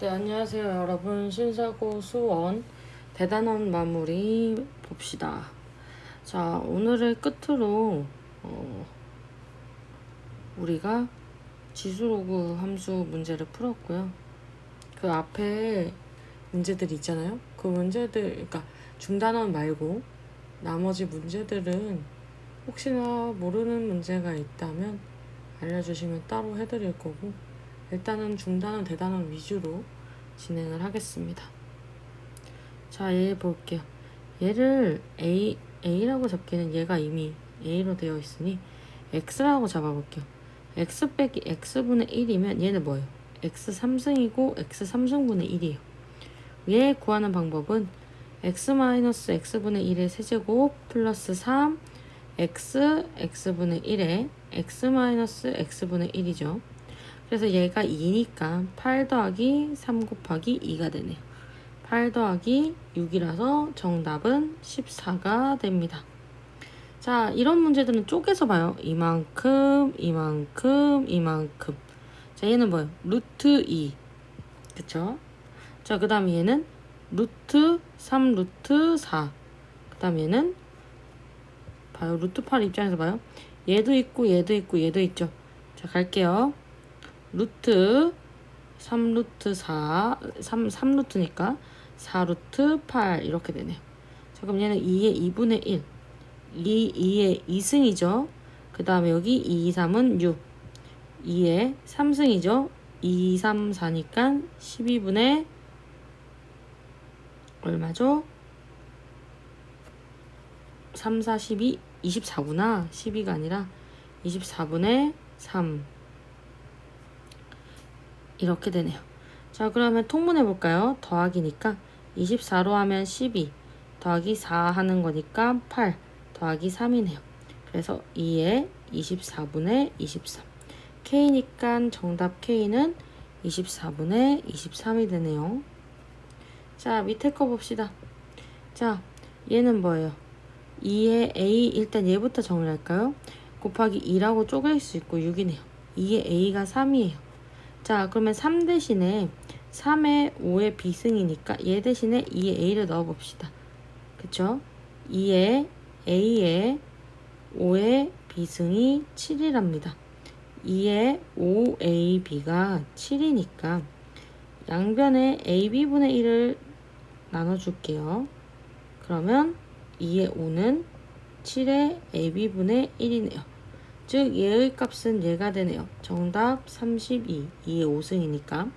네, 안녕하세요, 여러분. 신사고 수원 대단원 마무리 봅시다. 자, 오늘의 끝으로 어, 우리가 지수로그 함수 문제를 풀었고요. 그 앞에 문제들 있잖아요. 그 문제들, 그러니까 중단원 말고 나머지 문제들은 혹시나 모르는 문제가 있다면 알려주시면 따로 해드릴 거고 일단은 중단원 대단원 위주로 진행을 하겠습니다. 자, 얘 볼게요. 얘를 A, A라고 잡기는 얘가 이미 A로 되어 있으니 X라고 잡아볼게요. X 빼기 X분의 1이면 얘는 뭐예요? X 3승이고 X 3승분의 1이에요. 얘 구하는 방법은 X 마이너스 X분의 1의 세제곱 플러스 3 X X분의 1에 X 마이너스 X분의 1이죠. 그래서 얘가 2니까 8 더하기 3 곱하기 2가 되네요. 8 더하기 6이라서 정답은 14가 됩니다. 자, 이런 문제들은 쪼개서 봐요. 이만큼, 이만큼, 이만큼. 자, 얘는 뭐예요? 루트 2. 그쵸? 자, 그 다음에 얘는 루트 3, 루트 4. 그 다음에 얘는 봐요. 루트 8 입장에서 봐요. 얘도 있고, 얘도 있고, 얘도 있죠. 자, 갈게요. 루트 3루트 4, 3, 3루트니까 4루트 8 이렇게 되네요. 자, 그럼 얘는 2의 2분의 1. 2, 2의 2승이죠. 그 다음에 여기 2, 3은 6. 2의 3승이죠. 2, 3, 4니까 12분의 얼마죠? 3, 4, 12, 24구나. 12가 아니라 24분의 3. 이렇게 되네요. 자, 그러면 통분해 볼까요? 더하기니까 24로 하면 12 더하기 4 하는 거니까 8 더하기 3이네요. 그래서 2에 24분의 23. K니까 정답 K는 24분의 23이 되네요. 자, 밑에 거 봅시다. 자, 얘는 뭐예요? 2의 A, 일단 얘부터 정리할까요? 곱하기 2라고 쪼갤 수 있고 6이네요. 2의 A가 3이에요. 자, 그러면 3 대신에 3의 5의 비승이니까 얘 대신에 2의 A를 넣어봅시다. 그쵸? 2의 A의 5의 비승이 7이랍니다. 2의 5AB가 7이니까 양변에 AB분의 1을 나눠줄게요. 그러면 2의 5는 7의 AB분의 1이네요. 즉 얘의 값은 얘가 되네요. 정답 32. 2의 5승이니까.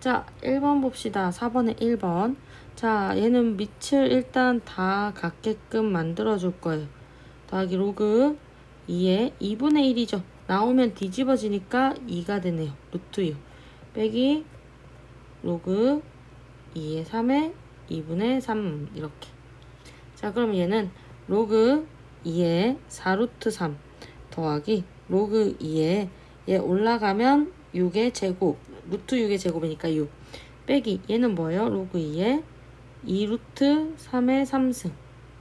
자, 1번 봅시다. 4번에 1번. 자, 얘는 밑을 일단 다 같게끔 만들어 줄 거예요. 더하기 로그 2의 2분의 1이죠. 나오면 뒤집어지니까 2가 되네요. 루트 6. 빼기 로그 2의 3의 2분의 3 이렇게. 자, 그럼 얘는 로그 2의 4루트 3 더하기 로그 2에 얘 올라가면 6의 제곱 루트 6의 제곱이니까 6 빼기 얘는 뭐예요? 로그 2에 2루트 3의 3승.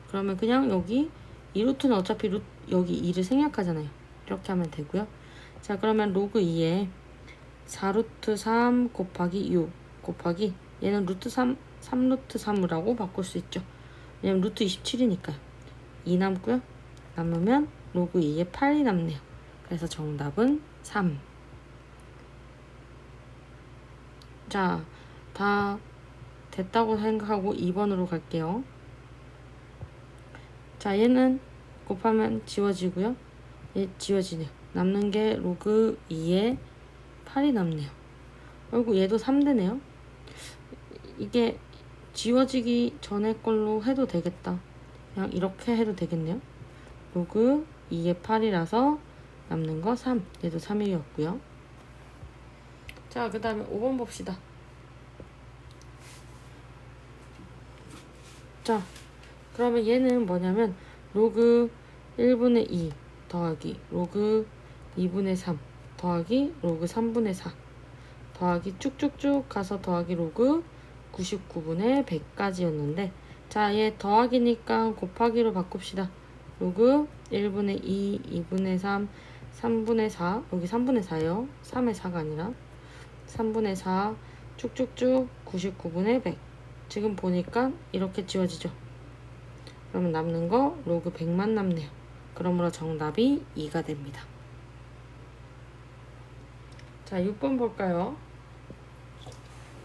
그러면 그냥 여기 2루트는 어차피 루, 여기 2를 생략하잖아요. 이렇게 하면 되고요. 자 그러면 로그 2에 4루트 3 곱하기 6 곱하기 얘는 루트 3 3루트 3이라고 바꿀 수 있죠. 왜냐면 루트 27이니까 2 남고요. 남으면 로그 2에 8이 남네요. 그래서 정답은 3. 자, 다 됐다고 생각하고 2번으로 갈게요. 자, 얘는 곱하면 지워지고요. 얘 지워지네요. 남는 게 로그 2에 8이 남네요. 그리고 얘도 3되네요. 이게 지워지기 전에 걸로 해도 되겠다. 그냥 이렇게 해도 되겠네요. 로그 2의 8이라서 남는 거 3. 얘도 3이었고요. 자, 그 다음에 5번 봅시다. 자, 그러면 얘는 뭐냐면 로그 1분의 2 더하기 로그 2분의 3 더하기 로그 3분의 4 더하기 쭉쭉쭉 가서 더하기 로그 99분의 100까지였는데 자, 얘 더하기니까 곱하기로 바꿉시다. 로그 1분의 2, 2분의 3, 3분의 4 여기 3분의 4요. 3의 4가 아니라. 3분의 4 쭉쭉쭉 99분의 100 지금 보니까 이렇게 지워지죠. 그러면 남는 거 로그 100만 남네요. 그러므로 정답이 2가 됩니다. 자 6번 볼까요?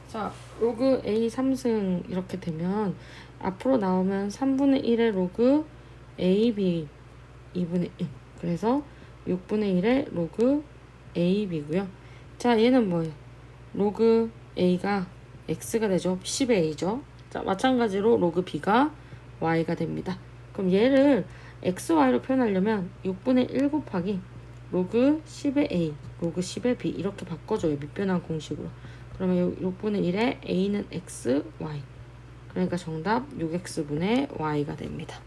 자 로그 A 3승 이렇게 되면 앞으로 나오면 3분의 1의 로그 AB 2분의 1 그래서 6분의 1의 로그 AB고요. 자 얘는 뭐예요? 로그 A가 X가 되죠? 10의 A죠. 자 마찬가지로 로그 B가 Y가 됩니다. 그럼 얘를 XY로 표현하려면 6분의 1 곱하기 로그 10의 A 로그 10의 B 이렇게 바꿔줘요. 밑변환 공식으로. 그러면 요 6분의 1에 A는 X, Y. 그러니까 정답 6X분의 Y가 됩니다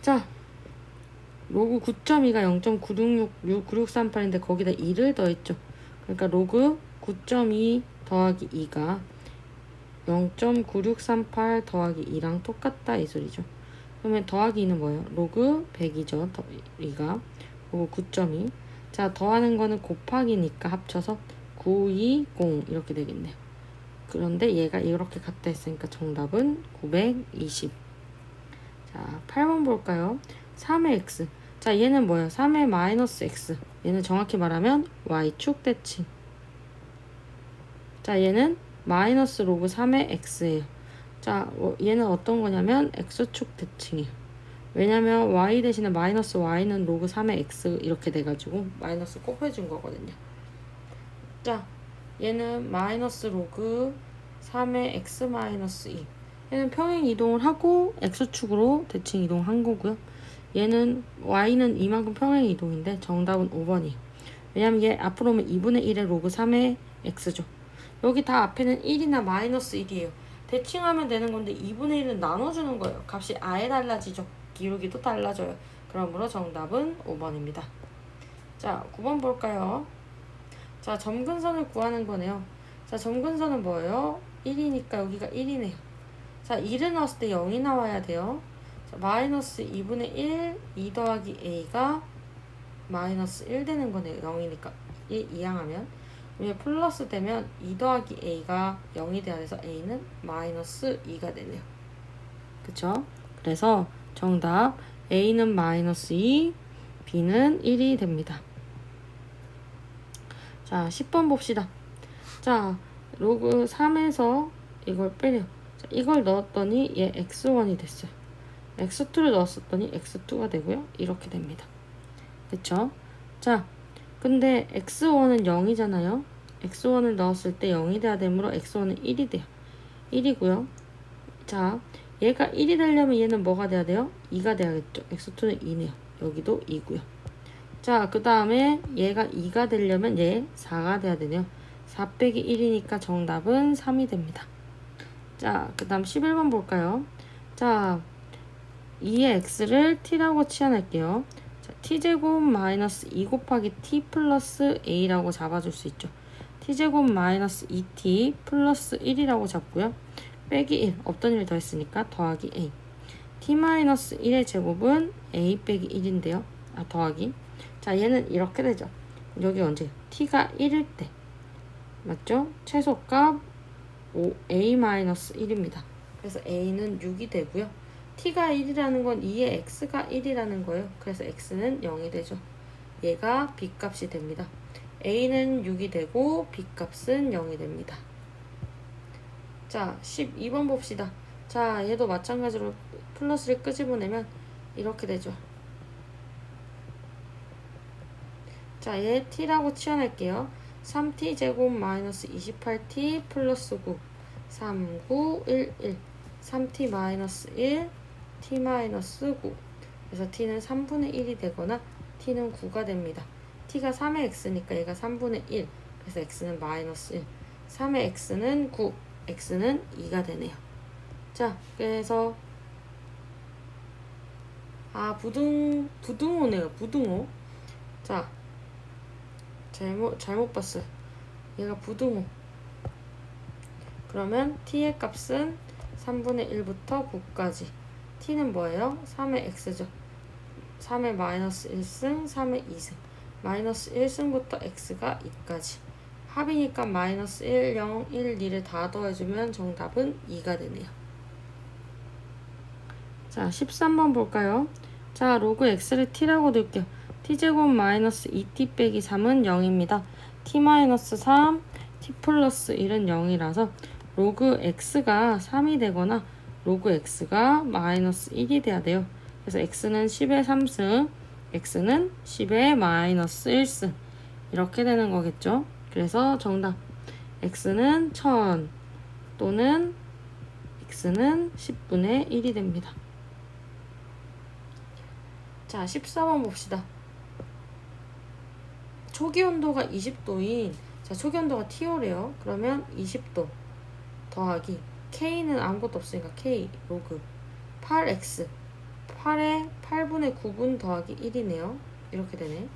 자 로그 9.2가 0.9669638인데 거기다 2를 더했죠. 그러니까 로그 9.2 더하기 2가 0.9638 더하기 2랑 똑같다 이 소리죠. 그러면 더하기 2는 뭐예요? 로그 100이죠. 더, 2가 로그 9.2. 자 더하는 거는 곱하기니까 합쳐서 920 이렇게 되겠네요. 그런데 얘가 이렇게 같다 했으니까 정답은 920. 자 8번 볼까요? 3의 x. 자 얘는 뭐예요? 3의 마이너스 x. 얘는 정확히 말하면 y축 대칭. 자 얘는 마이너스 로그 3의 x예요. 자 어, 얘는 어떤 거냐면 x축 대칭이에요. 왜냐면 y 대신에 마이너스 y는 로그 3의 x 이렇게 돼가지고 마이너스 곱해준 거거든요. 자 얘는 마이너스 로그 3의 x 마이너스 2 얘는 평행 이동을 하고 x축으로 대칭 이동한 거고요 얘는 y는 이만큼 평행 이동인데 정답은 5번이에요. 왜냐면 얘 앞으로 오면 2분의 1의 로그 3의 x죠. 여기 다 앞에는 1이나 마이너스 1이에요. 대칭하면 되는 건데 2분의 1은 나눠주는 거예요. 값이 아예 달라지죠. 기울기도 달라져요. 그러므로 정답은 5번입니다. 자, 9번 볼까요? 자, 점근선을 구하는 거네요. 자, 점근선은 뭐예요? 1이니까 여기가 1이네요. 자, 1을 넣었을 때 0이 나와야 돼요. 자, 마이너스 2분의 1, 2 더하기 a가 마이너스 1 되는 거네요. 0이니까 1 이항하면 위에 플러스 되면 2 더하기 a가 0이 돼야 돼서 a는 마이너스 2가 되네요. 그쵸? 그래서 정답 a는 마이너스 2, b는 1이 됩니다. 자, 10번 봅시다. 자, 로그 3에서 이걸 빼려. 자, 이걸 넣었더니 얘 x1이 됐어요. x2를 넣었었더니 x2가 되고요. 이렇게 됩니다. 그쵸? 자, 근데 x1은 0이잖아요. x1을 넣었을 때 0이 돼야 되므로 x1은 1이 돼요. 1이고요. 자, 얘가 1이 되려면 얘는 뭐가 돼야 돼요? 2가 돼야겠죠. x2는 2네요. 여기도 2고요. 자, 그 다음에 얘가 2가 되려면 얘 4가 돼야 되네요. 4 빼기 1이니까 정답은 3이 됩니다. 자, 그 다음 11번 볼까요? 자, 2의 x를 t라고 치환할게요. 자, t제곱 마이너스 2 곱하기 t 플러스 a라고 잡아줄 수 있죠. t제곱 마이너스 2t 플러스 1이라고 잡고요. 빼기 1, 없던 1 더했으니까 더하기 a. t 마이너스 1의 제곱은 a 빼기 1인데요. 아, 더하기. 자, 얘는 이렇게 되죠. 여기 언제? t가 1일 때. 맞죠? 최소값 5, a 마이너스 1입니다. 그래서 a는 6이 되고요. t가 1이라는 건 2의 x가 1이라는 거예요. 그래서 x는 0이 되죠. 얘가 b값이 됩니다. a는 6이 되고 b값은 0이 됩니다. 자, 12번 봅시다. 자, 얘도 마찬가지로 플러스를 끄집어내면 이렇게 되죠. 자, 얘 t라고 치환할게요. 3t 제곱 마이너스 28t 플러스 9 3, 9, 1, 1 3t 마이너스 1 t-9 그래서 t는 3분의 1이 되거나 t는 9가 됩니다. t가 3의 x니까 얘가 3분의 1 그래서 x는 마이너스 1 3의 x는 9 x는 2가 되네요. 자 그래서 아 부등 부등호네요. 부등호. 자 잘못 잘못 봤어요 얘가 부등호 그러면 t의 값은 3분의 1부터 9까지 t는 뭐예요? 3의 x죠. 3의 마이너스 1승, 3의 2승. 마이너스 1승부터 x가 2까지 합이니까 마이너스 1, 0, 1, 2를 다 더해주면 정답은 2가 되네요. 자, 13번 볼까요? 자, 로그 x를 t라고 둘게요. T제곱 마이너스 2t 빼기 3은 0입니다. t 마이너스 3, t 플러스 1은 0이라서 로그 x가 3이 되거나 로그 x가 마이너스 1이 돼야 돼요. 그래서 x는 10의 3승, x는 10의 마이너스 1승 이렇게 되는 거겠죠. 그래서 정답 x는 1000 또는 x는 10분의 1이 됩니다. 자, 14번 봅시다. 초기 온도가 20도인 자, 초기 온도가 T오래요. 그러면 20도 더하기 K는 아무것도 없으니까 K 로그 8X 8에 8분의 9분 더하기 1이네요. 이렇게 되네.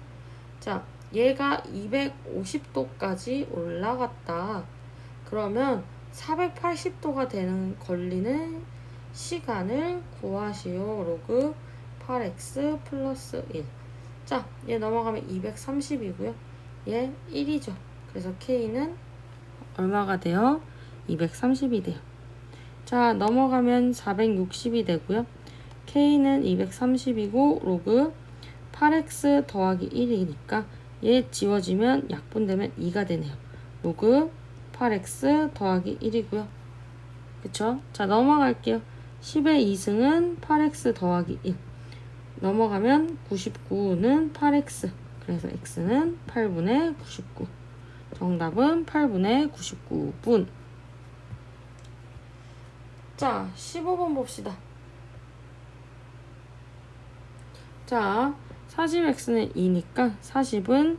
자, 얘가 250도까지 올라갔다. 그러면 480도가 되는 걸리는 시간을 구하시오. 로그 8x 플러스 1. 자, 얘 넘어가면 230이고요. 얘 1이죠. 그래서 k는 얼마가 돼요? 230이 돼요. 자, 넘어가면 460이 되고요. k는 230이고 로그 8x 더하기 1이니까 얘 지워지면 약분되면 2가 되네요. 로그 8x 더하기 1이고요. 그쵸? 자, 넘어갈게요. 10의 2승은 8x 더하기 1. 넘어가면 99는 8x. 그래서 x는 8분의 99. 정답은 8분의 99분. 자, 15번 봅시다. 자, 40x는 2니까 40은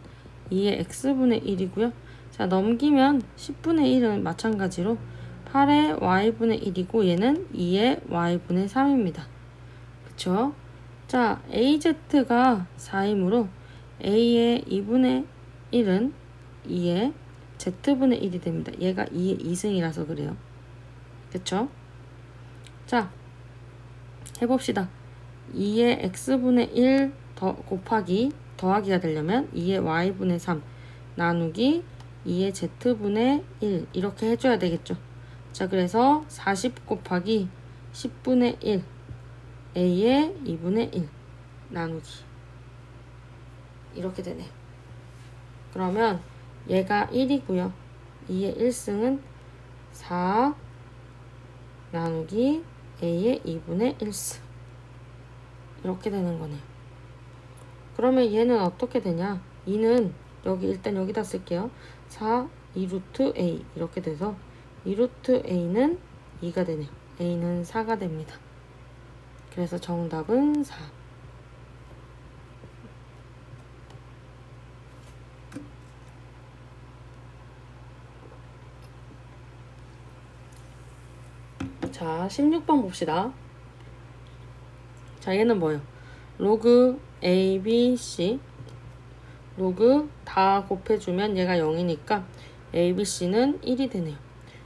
2의 x분의 1이고요. 자, 넘기면 10분의 1은 마찬가지로 8의 y분의 1이고 얘는 2의 y분의 3입니다. 그쵸? 자, AZ가 4이므로 A의 2분의 1은 2의 Z분의 1이 됩니다. 얘가 2의 2승이라서 그래요. 그쵸? 자, 해봅시다. 2의 X분의 1 더, 곱하기 더하기가 되려면 2의 Y분의 3 나누기 2의 Z분의 1 이렇게 해줘야 되겠죠. 자, 그래서 40 곱하기 10분의 1 a의 2분의 1 나누기 이렇게 되네요. 그러면 얘가 1이고요. 2의 1승은 4 나누기 a의 2분의 1승 이렇게 되는 거네요. 그러면 얘는 어떻게 되냐? 2는 여기 일단 여기다 쓸게요. 4 2루트 a 이렇게 돼서 2루트 a는 2가 되네요. a는 4가 됩니다. 그래서 정답은 4. 자, 16번 봅시다. 자, 얘는 뭐예요? 로그 A, B, C 로그 다 곱해주면 얘가 0이니까 A, B, C는 1이 되네요.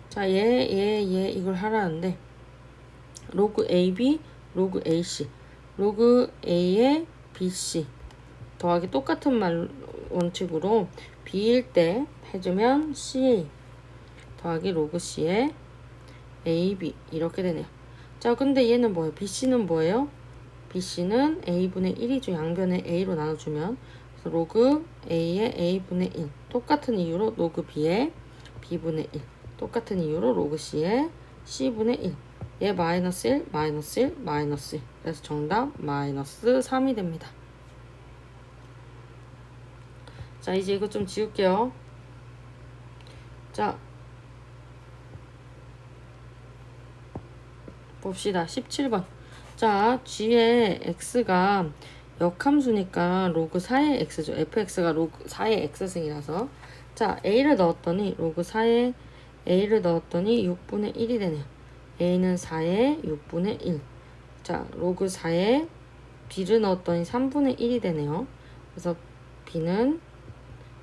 자, 얘, 얘, 얘 이걸 하라는데 로그 A, B 로그 AC 로그 A의 BC 더하기 똑같은 말 원칙으로 B일 때 해주면 CA 더하기 로그 C의 AB 이렇게 되네요. 자 근데 얘는 뭐예요? BC는 뭐예요? BC는 A분의 1이죠. 양변에 A로 나눠주면 로그 A의 A분의 1 똑같은 이유로 로그 B의 B분의 1 똑같은 이유로 로그 C의 C분의 1 얘 마이너스 1, 마이너스 1, 마이너스 1. 그래서 정답 마이너스 3이 됩니다. 자, 이제 이거 좀 지울게요. 자, 봅시다. 17번. 자, g의 x가 역함수니까 로그 4의 x죠. fx가 로그 4의 x승이라서 자, a를 넣었더니 로그 4의 a를 넣었더니 6분의 1이 되네요. A는 4의 6분의 1. 자, 로그 4에 b를 넣었더니 3분의 1이 되네요. 그래서 b는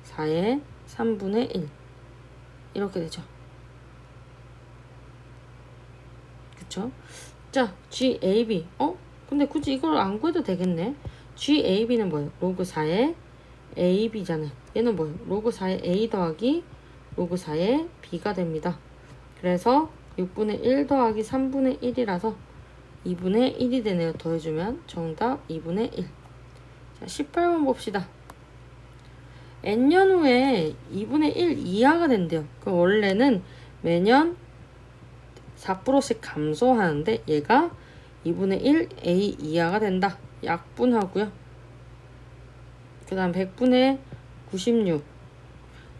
4의 3분의 1. 이렇게 되죠. 그쵸? 자, GAB. 어? 근데 굳이 이걸 안 구해도 되겠네. GAB는 뭐예요? 로그 4의 AB잖아요. 얘는 뭐예요? 로그 4의 A 더하기 로그 4의 b가 됩니다. 그래서 6분의 1 더하기 3분의 1이라서 2분의 1이 되네요. 더해주면 정답 2분의 1. 자, 18번 봅시다. n년 후에 2분의 1 이하가 된대요. 그 원래는 매년 4%씩 감소하는데 얘가 2분의 1 a 이하가 된다. 약분하고요. 그 다음 100분의 96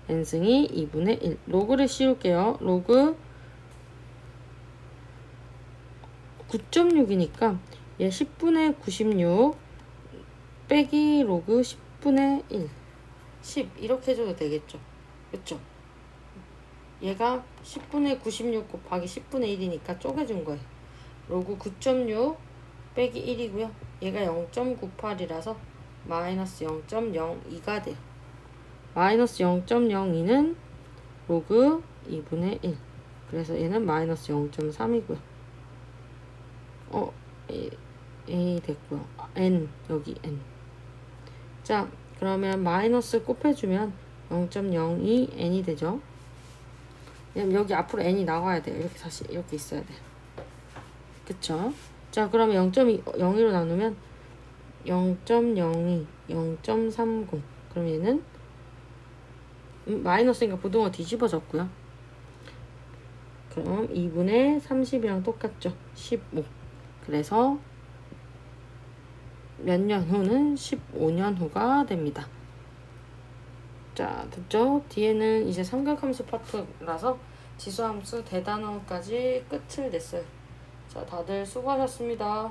n승이 2분의 1 로그를 씌울게요. 로그 9.6이니까 얘 10분의 96 빼기 로그 10분의 1 10 이렇게 해줘도 되겠죠. 그쵸? 얘가 10분의 96 곱하기 10분의 1이니까 쪼개준 거예요. 로그 9.6 빼기 1이고요. 얘가 0.98이라서 마이너스 0.02가 돼요. 마이너스 0.02는 로그 2분의 1. 그래서 얘는 마이너스 0.3이고요. 어, A, A 됐고요. 아, N, 여기 N. 자, 그러면 마이너스 곱해주면 0.02 N이 되죠. 여기 앞으로 N이 나와야 돼요. 이렇게 다시 이렇게 있어야 돼요. 그쵸? 자, 그러면 0.02로 나누면 0.02, 0.30. 그럼 얘는 음, 마이너스니까 부등호 뒤집어졌고요. 그럼 2분의 30이랑 똑같죠. 15. 그래서 몇 년 후는 15년 후가 됩니다. 자, 됐죠? 뒤에는 이제 삼각함수 파트라서 지수함수 대단원까지 끝을 냈어요. 자, 다들 수고하셨습니다.